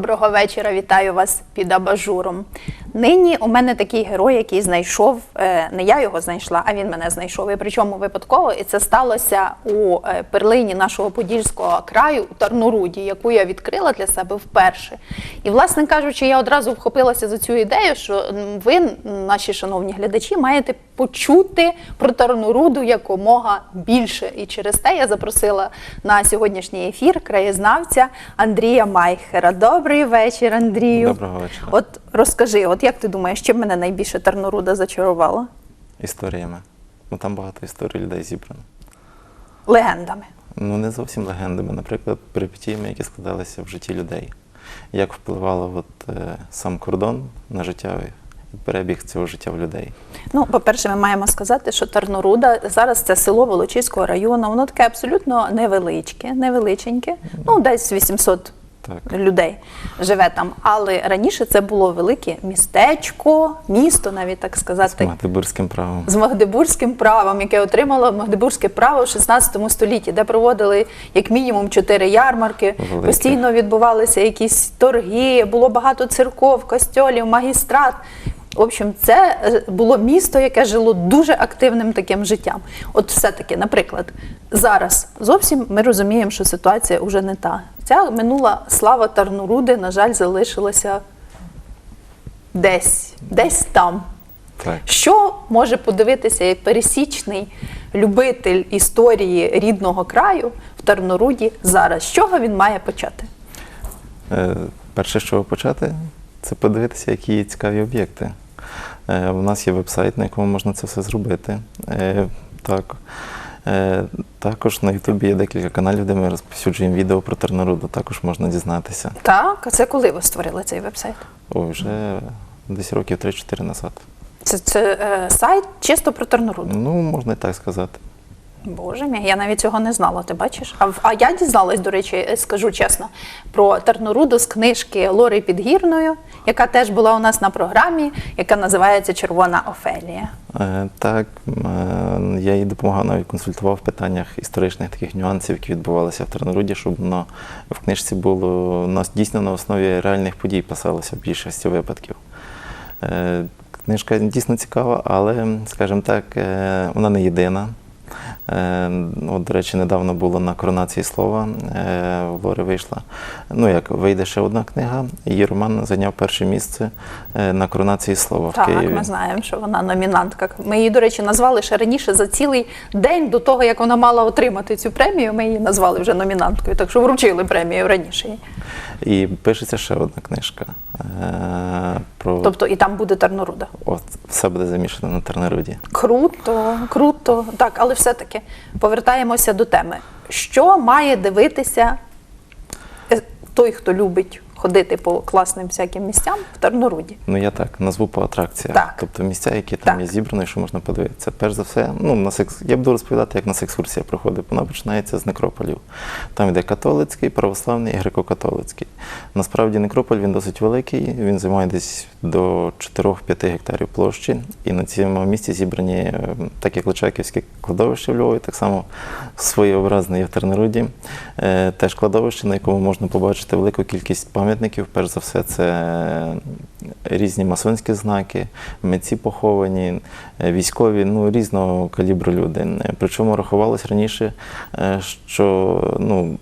Доброго вечора, вітаю вас під абажуром. Нині у мене такий герой, який знайшов, е, не я його знайшла, а він мене знайшов. І причому випадково, і це сталося у е, перлині нашого подільського краю, у Тарноруді, яку я відкрила для себе вперше. І, власне кажучи, я одразу вхопилася за цю ідею, що ви, наші шановні глядачі, маєте почути про Тарноруду якомога більше. І через те я запросила на сьогоднішній ефір краєзнавця Андрія Майхера. Добрий вечір, Андрію. Доброго вечора. От розкажи, от як ти думаєш, чим мене найбільше Тарноруда зачарувала? Історіями. Ну там багато історій людей зібрано. Легендами. Ну не зовсім легендами, наприклад, перипетіями, які складалися в житті людей. Як впливало от, е, сам кордон на життя і перебіг цього життя в людей. Ну, по-перше, ми маємо сказати, що Тарноруда зараз це село Волочиського району. Воно таке абсолютно невеличке, невеличеньке, ну десь 800 Так. людей живе там. Але раніше це було велике містечко, місто, навіть так сказати. з Магдебурзьким правом. з Магдебурзьким правом, яке отримало Магдебурзьке право в 16 столітті, де проводили як мінімум чотири ярмарки, Велике. постійно відбувалися якісь торги, було багато церков, костьолів, магістрат. В общем, це е, було місто, яке жило дуже активним таким життям. От все-таки, наприклад, зараз зовсім ми розуміємо, що ситуація вже не та. Ця минула слава Тарноруди, на жаль, залишилася десь, десь там. Так. Що може подивитися як пересічний любитель історії рідного краю в Тарноруді зараз? З чого він має почати? Е, Перше, з чого почати, це подивитися, які є цікаві об'єкти. Е, У нас є веб-сайт, на якому можна це все зробити. Е, Так. Е, Також на Ютубі є декілька каналів, де ми розповсюджуємо відео про Терноруду. Також можна дізнатися. Так, а це коли ви створили цей вебсайт? Ой, вже десь років 3-4 назад. Це, це е, сайт чисто про Тарноруду. Ну, можна і так сказати. Боже мій, я навіть цього не знала, ти бачиш? А, а я дізналась, до речі, е, скажу чесно, про Тарноруду з книжки Лори Підгірною, яка теж була у нас на програмі, яка називається Червона Офелія. Е, Так, е, я їй допомагав навіть консультував в питаннях історичних таких нюансів, які відбувалися в Терноруді, щоб воно в книжці було на- дійсно на основі реальних подій писалося в більшості випадків. Е, Книжка дійсно цікава, але, скажімо так, е, вона не єдина. Е, От, до речі, недавно було на коронації слова. е, В Лори вийшла. Ну як вийде ще одна книга. Її роман зайняв перше місце е, на коронації слова в Так, ми знаємо, що вона номінантка. Ми її, до речі, назвали ще раніше за цілий день до того, як вона мала отримати цю премію. Ми її назвали вже номінанткою, так що вручили премію раніше. І пишеться ще одна книжка. Е, про Тобто і там буде Терноруда. от все буде замішано на Терноруді. Круто, круто. Так, але все-таки повертаємося до теми. Що має дивитися е, той, хто любить ходити по класним всяким місцям в Тарноруді? Ну я так назву по атракціях. Так. Тобто місця, які там Так. є зібрані, що можна подивитися. Перш за все, ну на секс я буду розповідати, як нас екскурсія проходить. Вона починається з некрополів. Там йде католицький, православний і греко-католицький. Насправді некрополь він досить великий, він займає десь до 4-5 гектарів площі. І на цьому місці зібрані, е, так як Личаківське кладовище в Львові, так само своєобразне є в Тернеруді. Е, Теж кладовище, на якому можна побачити велику кількість пам'ятників. Перш за все, це різні масонські знаки, митці поховані, е, військові, ну різного калібру люди. Причому рахувалось раніше, е, що ну,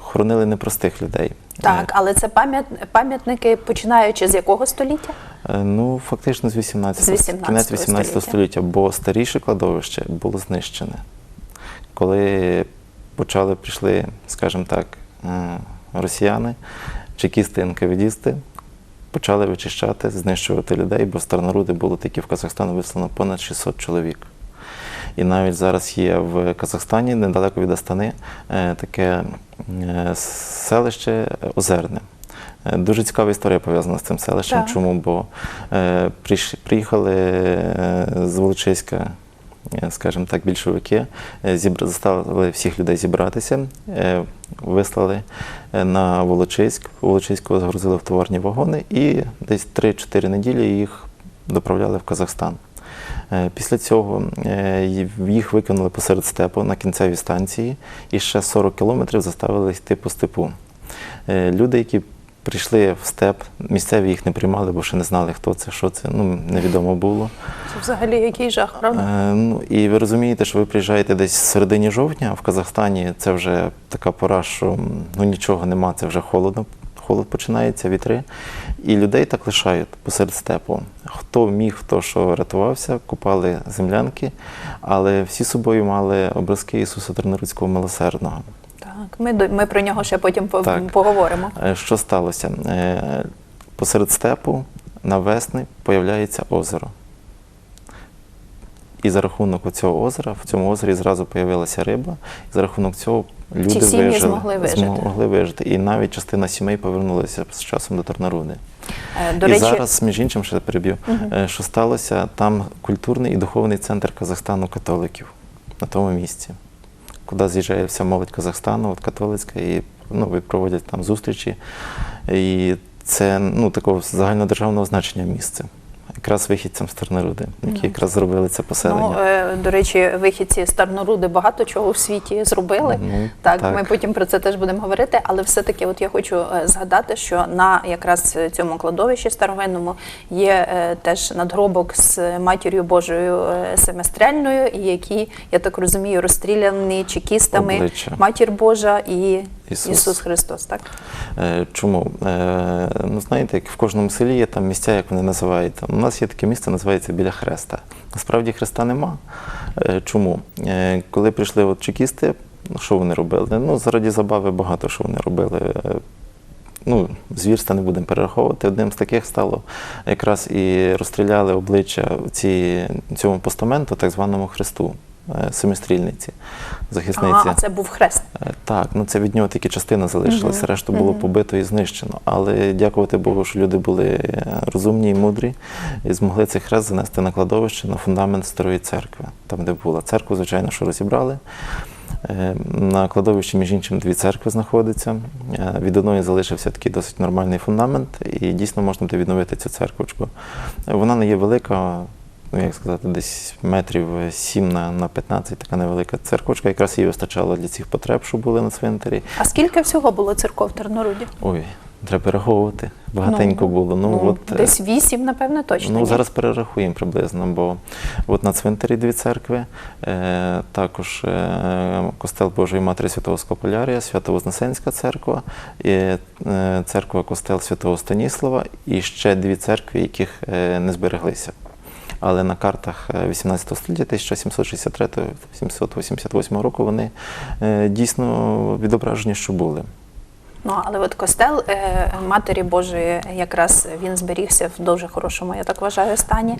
хоронили непростих людей. Так, але це пам'ят, пам'ятники, починаючи з якого століття? Е, Ну, фактично з 18, З 18 кінець 18 століття. бо старіше кладовище було знищене. Коли почали, прийшли, скажімо так, росіяни, чекісти, НКВДісти, почали вичищати, знищувати людей, бо з Тарнаруди було тільки в Казахстан вислано понад 600 чоловік. І навіть зараз є в Казахстані, недалеко від Астани, е, таке е, селище Озерне. Е, Дуже цікава історія пов'язана з цим селищем. Так. Чому? Бо е, приїхали з Волочиська, скажімо так, більшовики, е, заставили всіх людей зібратися, е, вислали е, на Волочиськ. В Волочиську загрузили в товарні вагони і десь 3-4 неділі їх доправляли в Казахстан. Е, Після цього е, їх викинули посеред степу на кінцевій станції і ще 40 кілометрів заставили йти по степу. Е, Люди, які Прийшли в степ, місцеві їх не приймали, бо ще не знали, хто це, що це. Ну, невідомо було. Це взагалі який жах, правда? Е, ну, і ви розумієте, що ви приїжджаєте десь в середині жовтня, а в Казахстані це вже така пора, що ну, нічого нема, це вже холодно. Холод починається, вітри. І людей так лишають посеред степу. Хто міг, хто що рятувався, купали землянки, але всі собою мали образки Ісуса Терноруцького милосердного. Так, ми, ми про нього ще потім Так. поговоримо. Е, Що сталося? Е, Посеред степу навесни появляється озеро. І за рахунок цього озера, в цьому озері зразу появилася риба, і за рахунок цього люди сім'ї вижили, змогли вижити. змогли вижити. І навіть частина сімей повернулася з часом до Тарнаруди. Е, До і речі, зараз, між іншим, ще переб'ю, е, що сталося, там культурний і духовний центр Казахстану католиків на тому місці, куди з'їжджає вся молодь Казахстану, от католицька, і ну, проводять там зустрічі. І це ну, такого загальнодержавного значення місце. Якраз вихідцям з Терноруди, які якраз зробили це поселення. Ну, е, до речі, вихідці з Тарноруди багато чого в світі зробили. Ну, так, так. ми потім про це теж будемо говорити. Але все-таки, от я хочу е, згадати, що на якраз цьому кладовищі старовинному є е, теж надгробок з матір'ю Божою семестрельною, які, я так розумію, розстріляні чекістами Обличчя. матір Божа і Ісус. Ісус, Христос. Так Е, Чому? Е, Ну, знаєте, як в кожному селі є там місця, як вони називають. У нас є таке місце, називається біля Хреста. Насправді Хреста нема. Е, Чому? Коли прийшли от чекісти, що вони робили? Ну, заради забави багато що вони робили. Ну, звірства не будемо перераховувати. Одним з таких стало якраз і розстріляли обличчя ці, цьому постаменту, так званому Христу, семистрільниці, захисниці. а, а це був хрест. Е, Так, ну це від нього тільки частина залишилася, решту було побито і знищено. Але дякувати Богу, що люди були е, розумні і мудрі і змогли цей хрест занести на кладовище на фундамент старої церкви, там, де була церкву, звичайно, що розібрали. Е, На кладовищі, між іншим, дві церкви знаходяться. Е, Від одної залишився такий досить нормальний фундамент, і дійсно можна буде відновити цю церквочку. Е, Вона не є велика, ну як сказати, десь метрів 7 на, на 15, така невелика церквочка. Якраз їй вистачало для цих потреб, що були на цвинтарі. А скільки всього було церков в Терноруді? Ой, треба перераховувати. Багатенько було. Ну, от, е, десь вісім, напевне, точно. Ну, ні? зараз перерахуємо приблизно, бо от на цвинтарі дві церкви, е, також е, костел Божої Матері Святого Скополярія, Свято-Вознесенська церква, е, церква костел Святого Станіслава і ще дві церкви, яких е, не збереглися. Але на картах е, 18 століття 1763-1788 року вони е, дійсно відображені, що були. Ну, але от костел е, Матері Божої якраз він зберігся в дуже хорошому, я так вважаю, стані.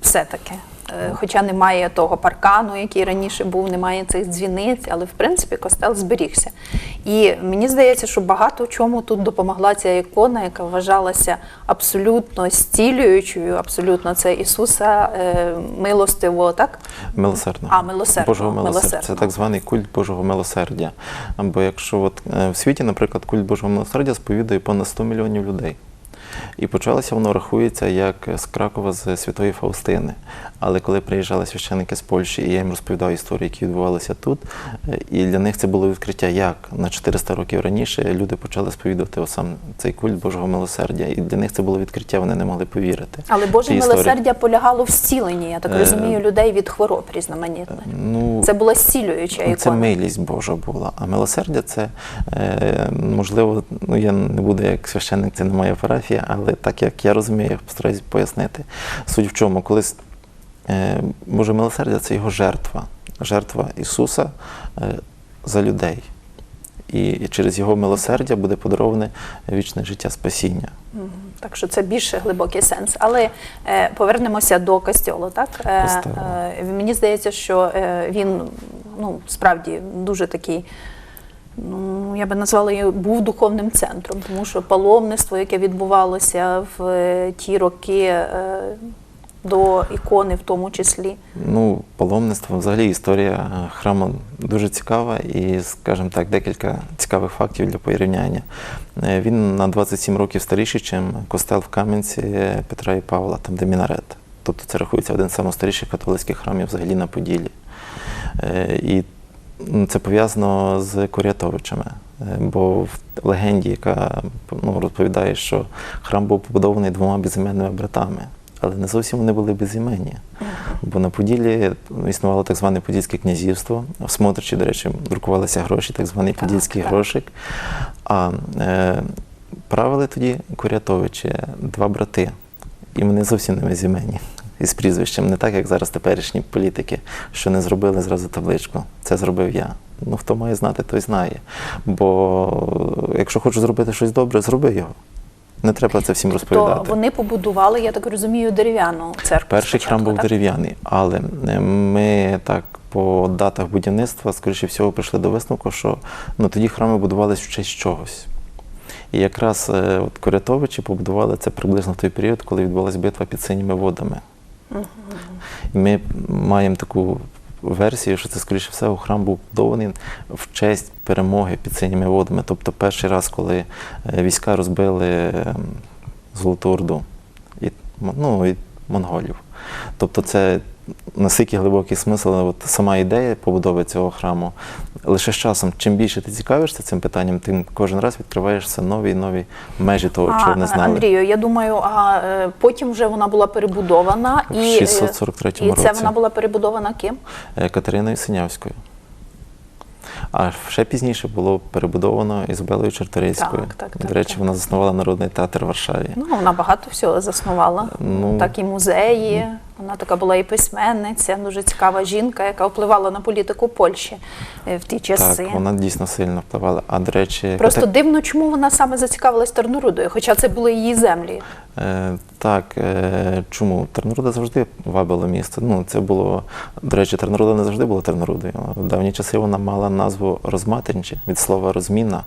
Все-таки. Е, Хоча немає того паркану, який раніше був, немає цих дзвіниць, але в принципі костел зберігся. І мені здається, що багато в чому тут допомогла ця ікона, яка вважалася абсолютно зцілюючою, абсолютно це Ісуса е, милостиво, так? Милосердного. А, милосердного, Божого милосердя. Це так званий культ Божого милосердя. Бо якщо от, е, в світі, наприклад, культ Божого милосердя сповідує понад 100 мільйонів людей. І почалося воно рахується як з Кракова з Святої Фаустини. Але коли приїжджали священники з Польщі, і я їм розповідав історії, які відбувалися тут, е, і для них це було відкриття, як на 400 років раніше люди почали сповідувати сам цей культ Божого милосердя. І для них це було відкриття, вони не могли повірити. Але Боже історії. милосердя полягало в зціленні, я так Е, розумію, людей від хвороб різноманітних. Ну, Це була зцілююча Ну, ікона. Це милість Божа була. А милосердя це е, можливо, ну я не буду як священник, це не моя парафія, але так як я розумію, я постараюсь пояснити. Суть в чому, колись е, Боже милосердя це його жертва, жертва Ісуса е, за людей. І, через його милосердя буде подароване вічне життя спасіння. Так що це більше глибокий сенс. Але е, повернемося до костьолу. Так е, е, мені здається, що е, він ну справді дуже такий. Ну, я би назвала його був духовним центром, тому що паломництво, яке відбувалося в е, ті роки е, до ікони, в тому числі. Ну, паломництво, взагалі історія е, храму дуже цікава і, скажімо так, декілька цікавих фактів для порівняння. Він на 27 років старіший, ніж костел в Кам'янці Петра і Павла, там де мінарет. Тобто це рахується один з найстаріших католицьких храмів взагалі на Поділлі. І це пов'язано з Курятовичами. Е, Бо в легенді, яка ну, розповідає, що храм був побудований двома безіменними братами, але не зовсім вони були безіменні. Бо на Поділлі існувало так зване Подільське князівство. В Смотричі, до речі, друкувалися гроші, так званий Подільський грошик. А е, правили тоді Курятовичі, два брати. І вони зовсім не безіменні. Із прізвищем, не так, як зараз теперішні політики, що не зробили зразу табличку. Це зробив я. Ну, хто має знати, той знає. Бо якщо хочеш зробити щось добре, зроби його. Не треба це всім То розповідати. вони побудували, я так розумію, дерев'яну церкву. Перший храм був так? дерев'яний, але е, ми так по датах будівництва, скоріше всього, прийшли до висновку, що ну, тоді храми будувалися в честь чогось. І якраз е, от Корятовичі побудували це приблизно в той період, коли відбулася битва під синіми водами. І ми маємо таку версію, що це, скоріше всього, храм був побудований в честь перемоги під синіми водами. Тобто перший раз, коли е, війська розбили ем, Золоту Орду і, ну, і монголів. Тобто це настільки глибокий смисл, от сама ідея побудови цього храму. Лише з часом, чим більше ти цікавишся цим питанням, тим кожен раз відкриваєшся нові і нові межі того, чого не знали. Андрію, я думаю, а е, потім вже вона була перебудована В і, е, 643 і це вона була перебудована ким? Е, Катериною Синявською. А ще пізніше було перебудовано Ізабелою Чарторийською. Так, так, так, До речі, так. вона заснувала Народний театр в Варшаві. Ну, вона багато всього заснувала. Ну, так і музеї. Вона така була і письменниця, дуже цікава жінка, яка впливала на політику Польщі е, в ті часи. Так, вона дійсно сильно впливала. А до речі, Просто Кате- дивно, чому вона саме зацікавилась Тернорудою, хоча це були її землі. Е, так, е, чому? Терноруда завжди вабило місто. Ну, це було, до речі, Терноруда не завжди була Тернорудою. В давні часи вона мала назву розматернче від слова розміна.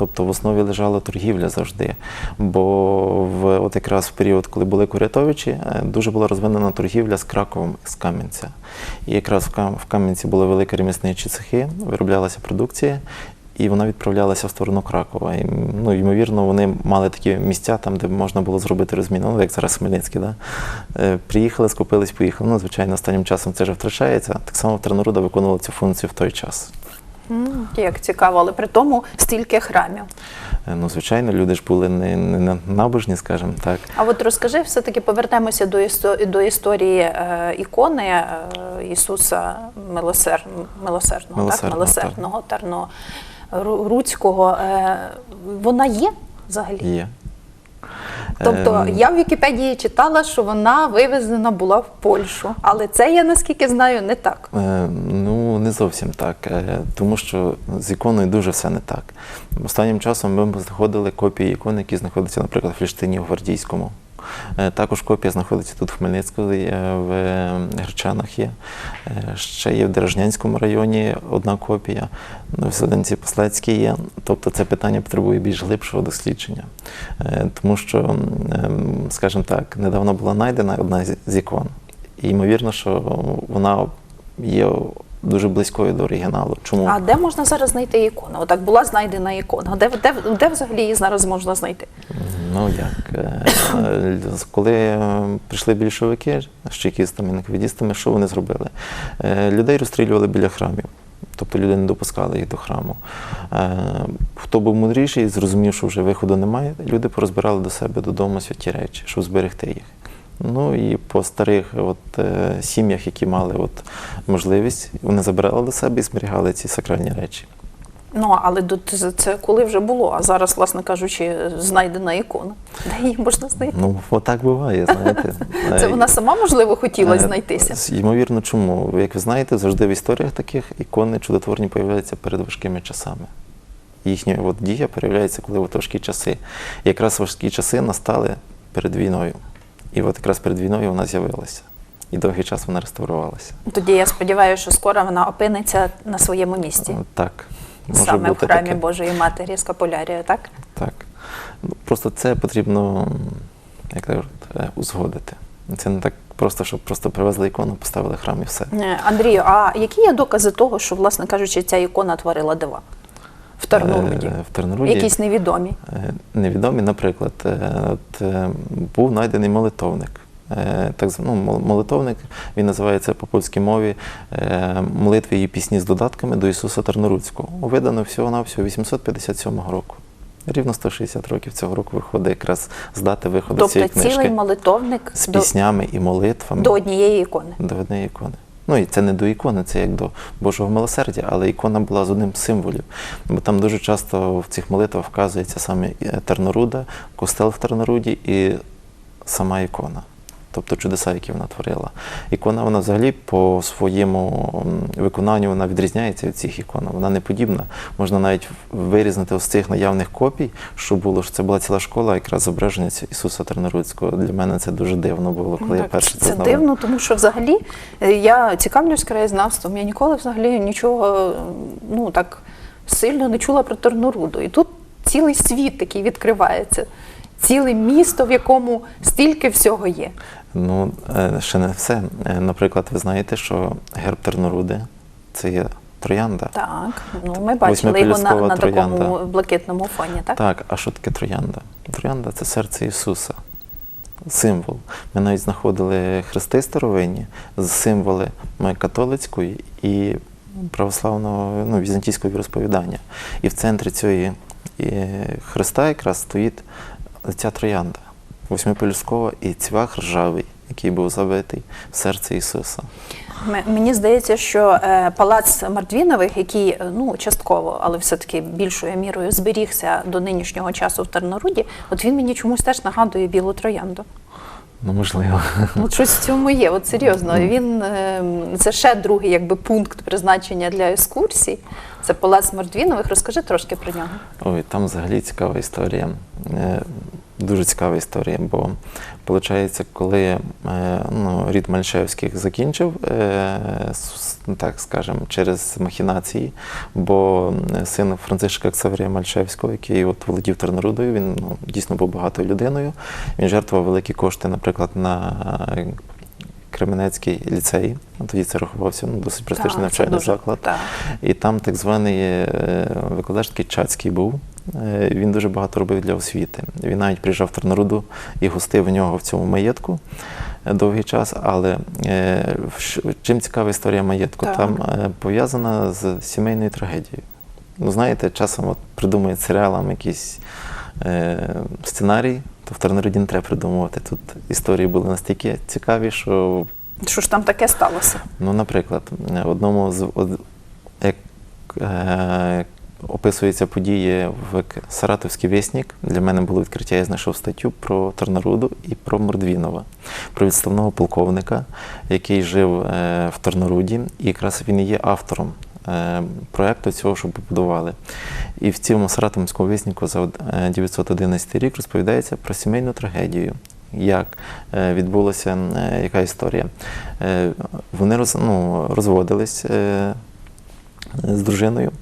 Тобто в основі лежала торгівля завжди. Бо в, от якраз в період, коли були Курятовичі, е, дуже була розвинена торгівля з Краковом, з Кам'янця. І якраз в, Кам'янці були великі ремісничі цехи, вироблялася продукція, і вона відправлялася в сторону Кракова. І, ну, ймовірно, вони мали такі місця, там, де можна було зробити розміну, ну, як зараз Хмельницький. Да? Е, приїхали, скупились, поїхали. Ну, звичайно, останнім часом це вже втрачається. Так само Терноруда виконувала цю функцію в той час. Як цікаво, але при тому стільки храмів. Е, Ну, звичайно, люди ж були не, не, набожні, скажімо так. А от розкажи, все-таки повернемося до, істо- до історії е, ікони е, Ісуса Милосер... Милосердного, Милосердного, так? Милосердного Тарно Ру- Руцького. Е, вона є взагалі? Є. Тобто Ем, я в Вікіпедії читала, що вона вивезена була в Польщу, але це я наскільки знаю не так. Е, Ну, не зовсім так, е, тому що з іконою дуже все не так. Останнім часом ми знаходили копії ікон, які знаходяться, наприклад, в Фіштині в Гвардійському. Е, Також копія знаходиться тут в Хмельницькому, е, в е, Гречанах є. Ще є в Дорожнянському районі одна копія, ну, в Селенці Послецькій є. Тобто це питання потребує більш глибшого дослідження. Тому що, ем, скажімо так, недавно була знайдена одна з ікон. І ймовірно, що вона є дуже близькою до оригіналу. Чому? А де можна зараз знайти ікону? Отак була знайдена ікона. Де, де, де взагалі її зараз можна знайти? Ну як? е, е, Коли е, прийшли більшовики з чекістами, наквідістами, що вони зробили? Людей розстрілювали біля храмів. Тобто люди не допускали їх до храму. Хто був мудріший, зрозумів, що вже виходу немає, люди порозбирали до себе додому святі речі, щоб зберегти їх. Ну і по старих от, е, сім'ях, які мали от, можливість, вони забирали до себе і зберігали ці сакральні речі. Ну, але це, коли вже було, а зараз, власне кажучи, знайдена ікона. Де її можна знайти? Ну, отак буває, знаєте. Це вона сама, можливо, хотіла Е, знайтися. Ймовірно, чому? Як ви знаєте, завжди в історіях таких ікони чудотворні появляються перед важкими часами. Їхня от дія проявляється, коли от важкі часи. І якраз важкі часи настали перед війною. І от якраз перед війною вона з'явилася. І довгий час вона реставрувалася. Тоді я сподіваюся, що скоро вона опиниться на своєму місці. Так. Може Саме в храмі таке. Божої Матері Скапулярія, так? Так. Ну, Просто це потрібно, як кажуть, е, узгодити. Це не так просто, щоб просто привезли ікону, поставили храм і все. Е, Андрію, а які є докази того, що, власне кажучи, ця ікона творила дива в Терноруді? Е, В Терноруді Якісь невідомі. е, невідомі, наприклад, е, от, був знайдений молитовник так ну, молитовник, він називається по польській мові молитви і пісні з додатками до Ісуса Тарноруцького. Видано всього-навсього 857 року. Рівно 160 років цього року виходить якраз з дати виходу Тобто цієї книжки цілий молитовник з до, піснями і молитвами до однієї ікони. до однієї ікони. Ну і це не до ікони, це як до Божого милосердя, але ікона була з одним з символів. Бо там дуже часто в цих молитвах вказується саме Терноруда, костел в Терноруді і сама ікона. Тобто чудеса, які вона творила. Ікона, вона взагалі по своєму виконанню вона відрізняється від цих ікон. Вона не подібна. Можна навіть вирізнити з цих наявних копій, що було, що це була ціла школа, якраз зображення Ісуса Тернорудського. Для мене це дуже дивно було, коли я Так, перше це знав. дивно, тому що взагалі е, я цікавлюсь краєзнавством. Я ніколи взагалі нічого ну так сильно не чула про Терноруду. І тут цілий світ такий відкривається, ціле місто, в якому стільки всього є. Ну, е, ще не все. Е, Наприклад, ви знаєте, що герб Терноруди це є троянда. Так, ну ми бачили його на, на такому блакитному фоні, так? Так, а що таке троянда? Троянда це серце Ісуса, символ. Ми навіть знаходили хрести старовинні з символи католицької і православного ну, візантійського віросповідання. І в центрі цієї е, хреста якраз стоїть ця троянда, восьмипелюсткова і цвях ржавий, який був забитий в серце Ісуса. Мені здається, що е, палац Мартвінових, який е, ну частково, але все-таки більшою мірою зберігся до нинішнього часу в Терноруді, от він мені чомусь теж нагадує білу троянду. Ну, можливо. От щось в цьому є. От серйозно. Він е, це ще другий якби пункт призначення для екскурсій. Це палац Мартвінових. Розкажи трошки про нього. Ой, там взагалі цікава історія. Дуже цікава історія, бо виходить, коли е, ну, рід Мальшевських закінчив, е, так скажемо, через махінації, бо е, син Францишка Ксаверія Мальшевського, який от володів Тернорудою, він ну, дійсно був багатою людиною. Він жертвував великі кошти, наприклад, на Кременецький ліцей. Тоді це рахувався ну, досить престижний навчальний заклад. так. І там так званий викладач такий Чацький був. Е, Він дуже багато робив для освіти. Він навіть приїжджав в Терноруду і гостив у нього в цьому маєтку е, довгий час. Але е, в чим цікава історія маєтку? Так. Там пов'язана з сімейною трагедією. Ну, знаєте, часом от придумують серіалам якийсь е, сценарій, то в Терноруді не треба придумувати. Тут історії були настільки цікаві, що Що ж там таке сталося? Ну, наприклад, одному з як е, описуються події в Саратовський вісник. Для мене було відкриття, я знайшов статтю про Тарнаруду і про Мордвінова, про відставного полковника, який жив е, в Тарнаруді, і якраз він є автором. е, Проекту цього, що побудували. І в цьому Саратовському віснику за е, 911 рік розповідається про сімейну трагедію, як е, відбулася е, яка історія. Е, Вони роз, ну, розводились е, з дружиною.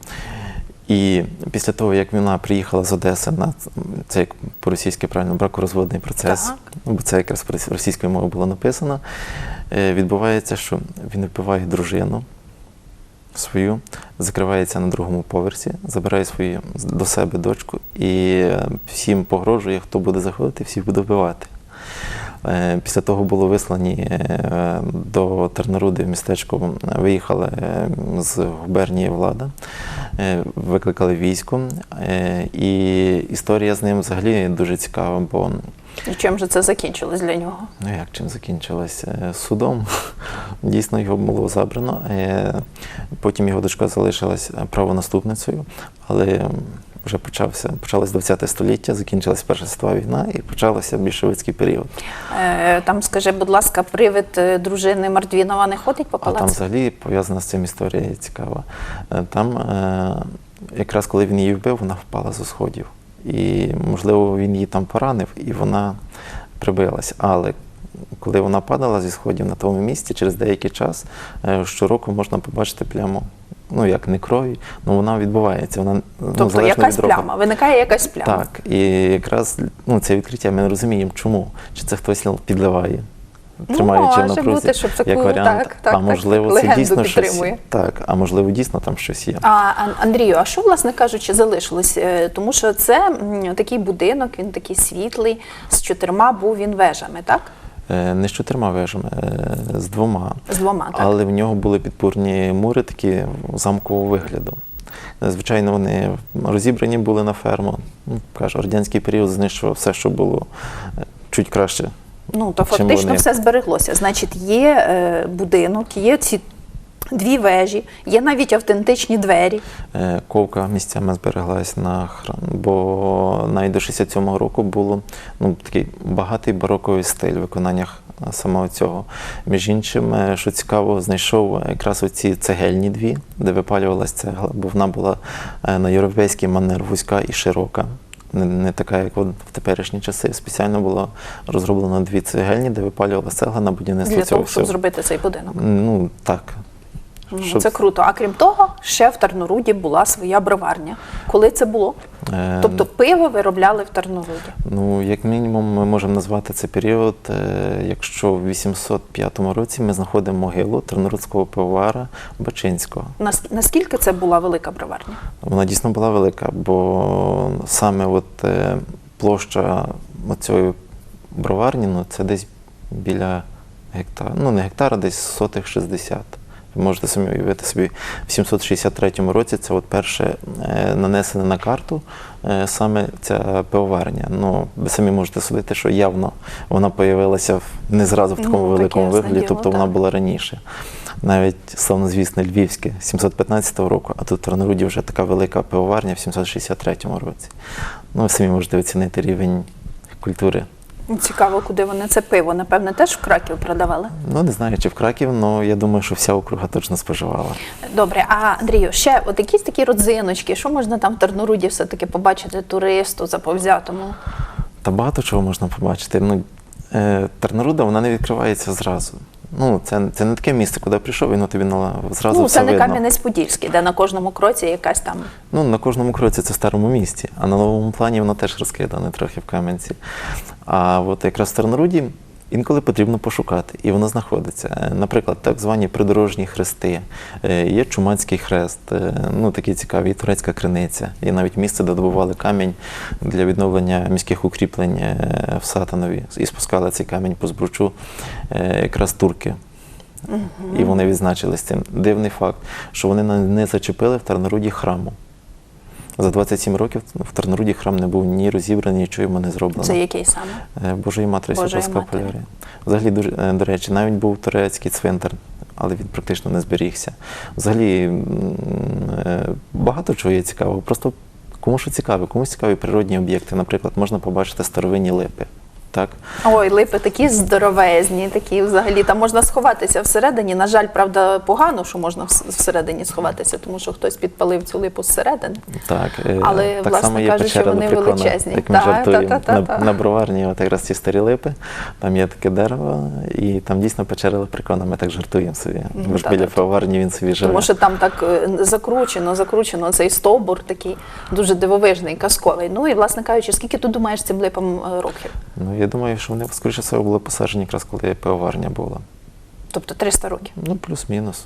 І після того, як вона приїхала з Одеси на ц- це як по-російськи правильно бракорозводний процес, Так. бо це якраз рос- російською мовою було написано, е, відбувається, що він вбиває дружину свою, закривається на другому поверсі, забирає свою до себе дочку і е, всім погрожує, хто буде заходити, всіх буде вбивати. Е, Після того було вислані е, до Терноруди в містечко, виїхала е, з губернії влада, викликали військо. І історія з ним взагалі дуже цікава, бо І чим же це закінчилось для нього? Ну як чим закінчилося? Е, Судом. Дійсно, його було забрано. Потім його дочка залишилась правонаступницею, але вже почався, почалось 20 століття, закінчилась Перша світова війна і почався більшовицький період. Е, Там, скажи, будь ласка, привид е, дружини Мартвінова не ходить по А там взагалі пов'язана з цим історія цікава. Е, Там, е, якраз коли він її вбив, вона впала з сходів. І, можливо, він її там поранив, і вона прибилась. Але коли вона падала зі сходів на тому місці, через деякий час е, щороку можна побачити пляму. Ну, як не крові, але вона відбувається. Вона, ну, Тобто залежно якась від року. пляма, виникає якась пляма. Так, і якраз ну, це відкриття ми не розуміємо, чому. Чи це хтось підливає, Ну, тримаючи може напрузі, бути, щоб таку- як варіант. так, так, а можливо, так, це дійсно щось. Так, а можливо, дійсно там щось є. А Андрію, а що, власне кажучи, залишилось? Е, Тому що це такий будинок, він такий світлий, з чотирма був він вежами, так? Е, Не з чотирма вежами, е, з двома. З двома, так. Але в нього були підпорні мури такі замкового вигляду. Звичайно, вони розібрані були на ферму. Ну, кажу, радянський період знищував все, що було е, чуть краще. Ну, то фактично вони? все збереглося. Значить, є будинок, є ці дві вежі, є навіть автентичні двері. Е, Ковка місцями збереглась на храм, бо навіть до 67-го року було ну, такий багатий бароковий стиль в виконаннях е, самого цього. Між іншим, е, що цікаво, знайшов якраз оці цегельні дві, де випалювалася цегла, бо вона була на європейський манер вузька і широка. Не, не така, як от в теперішні часи. Спеціально було розроблено дві цегельні, де випалювалася цегла на будівництво Для цього того, щоб всього. зробити цей будинок. Ну так. Щоб- Це круто. А крім того, ще в Тарноруді була своя броварня. Коли це було? Е, Тобто пиво виробляли в Тарноруді. Ну, як мінімум, ми можемо назвати це період, е, якщо в 805 році ми знаходимо могилу тернорудського пивовара Бачинського. Нас- Наскільки це була велика броварня? Вона дійсно була велика, бо саме от, е, площа цієї броварні, ну, це десь біля гектара, ну не гектара, десь сотих 60. Можете самі уявити собі, в 763 році це от перше е, нанесене на карту е, саме ця пивоварня. Ну, ви самі можете судити, що явно вона появилася не зразу в Ну, такому таке великому вигляді, тобто вона була раніше. Навіть славнозвісне Львівське 715 року, а тут в Терноруді вже така велика пивоварня в 763 році. Ну, ви самі можете оцінити рівень культури. Цікаво, куди вони це пиво. Напевне, теж в Краків продавали. Ну, не знаю, чи в Краків, але я думаю, що вся округа точно споживала. Добре, а Андрію, ще от якісь такі родзиночки, що можна там в Тарноруді все-таки побачити туристу заповзятому? Та багато чого можна побачити. Ну, е, Терноруда вона не відкривається зразу. Ну, це, це не таке місце, куди прийшов, воно тобі на, зразу ну, все це не. Кам'янець-Подільський, де на кожному кроці якась там. Ну, на кожному кроці це в старому місті, а на новому плані воно теж розкидане трохи в Кам'янці. А от якраз в Терноруді інколи потрібно пошукати, і воно знаходиться. Наприклад, так звані придорожні хрести, е, є Чуманський хрест, е, ну такі цікаві, і турецька криниця, і навіть місце, де добували камінь для відновлення міських укріплень е, в Сатанові. І спускали цей камінь по збручу якраз турки. І вони відзначились цим. Дивний факт, що вони не зачепили в Тарноруді храму. За 27 років в Терноруді храм не був ні розібраний, нічого йому не зроблено. Це який саме? Е, Божої Матері Божої Полярія. Взагалі, дуже, е, до речі, навіть був турецький цвинтар, але він практично не зберігся. Взагалі е, багато чого є цікавого. Просто кому що цікаве, комусь цікаві природні об'єкти. Наприклад, можна побачити старовинні липи. Так? Ой, липи такі здоровезні, такі взагалі. Там можна сховатися всередині. На жаль, правда, погано, що можна вс- всередині сховатися, тому що хтось підпалив цю липу зсередини. Так, е, Але, так власне само є кажучи, печера вони Лепрекона, величезні. Як ми Та, та, та, та, на, на броварні, от якраз ці старі липи, там є таке дерево, і там дійсно печера Лепрекона, ми так жартуємо собі. Ну, Бо ж біля броварні він собі живе. Тому що там так е, закручено, закручено цей стовбур такий дуже дивовижний, казковий. Ну і, власне кажучи, скільки ти думаєш цим липам е, років? Ну, я думаю, що вони, скоріше всього, були посаджені якраз коли пивоварня була. Тобто 300 років. Ну, плюс-мінус.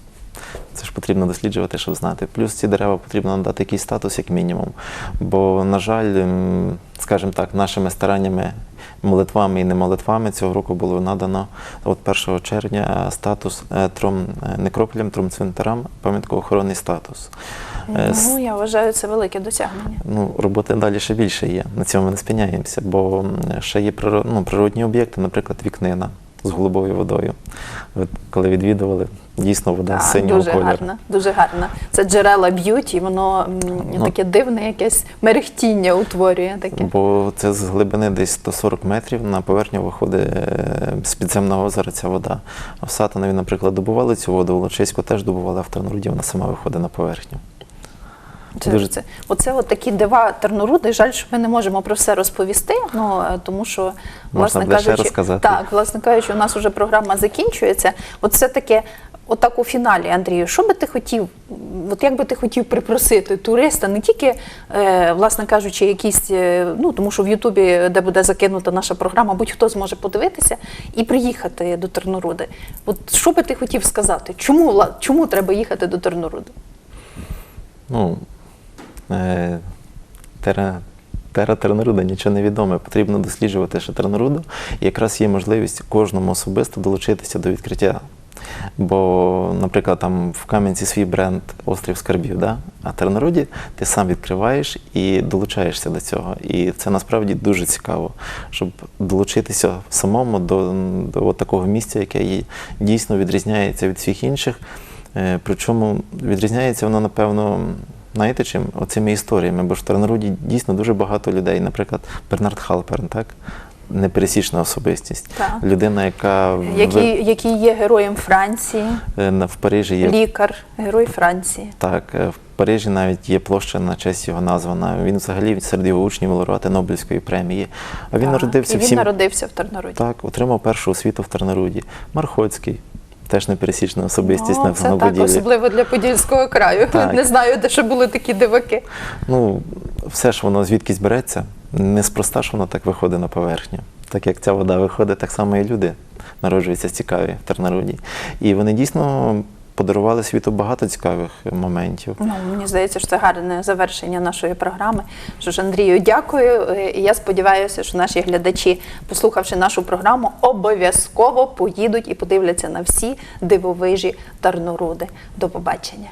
Це ж потрібно досліджувати, щоб знати. Плюс ці дерева потрібно надати якийсь статус, як мінімум. Бо, на жаль, скажімо так, нашими стараннями, молитвами і немолитвами цього року було надано от 1 червня статус е, тром е, некрополям, тромцвинтарам, пам'яткоохоронний статус. Ну, я вважаю, це велике досягнення. Ну, роботи далі ще більше є. На цьому ми не спиняємося, бо ще є ну, природні об'єкти, наприклад, вікнина з голубою водою. От, коли відвідували, дійсно вода Так, синього дуже кольору. гарна, дуже гарна. Це джерела б'ють, і воно Ну. таке дивне, якесь мерехтіння утворює. Таке. Бо це з глибини десь 140 метрів на поверхню виходить е, з підземного озера ця вода. А в Сатанові, наприклад, добували цю воду, в Лучиську теж добували, а в Терноруді вона сама виходить на поверхню. Це, Дуже- це, оце от такі дива Терноруди. Жаль, що ми не можемо про все розповісти. Ну е, тому що, власне буде кажучи, розказати. так, власне кажучи, у нас вже програма закінчується. От все таке, отак у фіналі, Андрію, що би ти хотів? От як би ти хотів припросити туриста, не тільки, е, власне кажучи, якісь, е, ну тому що в Ютубі, де буде закинута наша програма, будь-хто зможе подивитися і приїхати до Терноруди. От що би ти хотів сказати? Чому чому треба їхати до Терноруди? Ну, е, тере, Тера Терноруда нічого не відоме. Потрібно досліджувати ще Терноруду. І якраз є можливість кожному особисто долучитися до відкриття. Бо, наприклад, там в Кам'янці свій бренд Острів Скарбів, да? а в ти сам відкриваєш і долучаєшся до цього. І це насправді дуже цікаво, щоб долучитися самому до, до такого місця, яке дійсно відрізняється від всіх інших. Е, Причому відрізняється воно, напевно, знаєте чим? Оцими історіями, бо ж в Терноруді дійсно дуже багато людей. Наприклад, Бернард Халперн, так? Непересічна особистість. Так. Людина, яка Який, який є героєм Франції, е, в Парижі є лікар, герой Франції. так, е, в Парижі навіть є площа на честь його названа. Він взагалі серед його учнів лауреати Нобелівської премії. А він Так, народився і в він сім... народився в Тарнаруді. Так, отримав першу освіту в Терноруді. Мархоцький, теж непересічна особистість О, на це так, особливо для Подільського краю. Так. Не знаю, де ще були такі диваки. Ну, все ж воно звідкись береться. Неспроста ж воно так виходить на поверхню. Так як ця вода виходить, так само і люди народжуються цікаві в Терноруді. І вони дійсно подарували світу багато цікавих е, моментів. Ну мені здається, що це гарне завершення нашої програми. Що ж, Андрію, дякую. Е, і я сподіваюся, що наші глядачі, послухавши нашу програму, обов'язково поїдуть і подивляться на всі дивовижі Тарноруди. До побачення.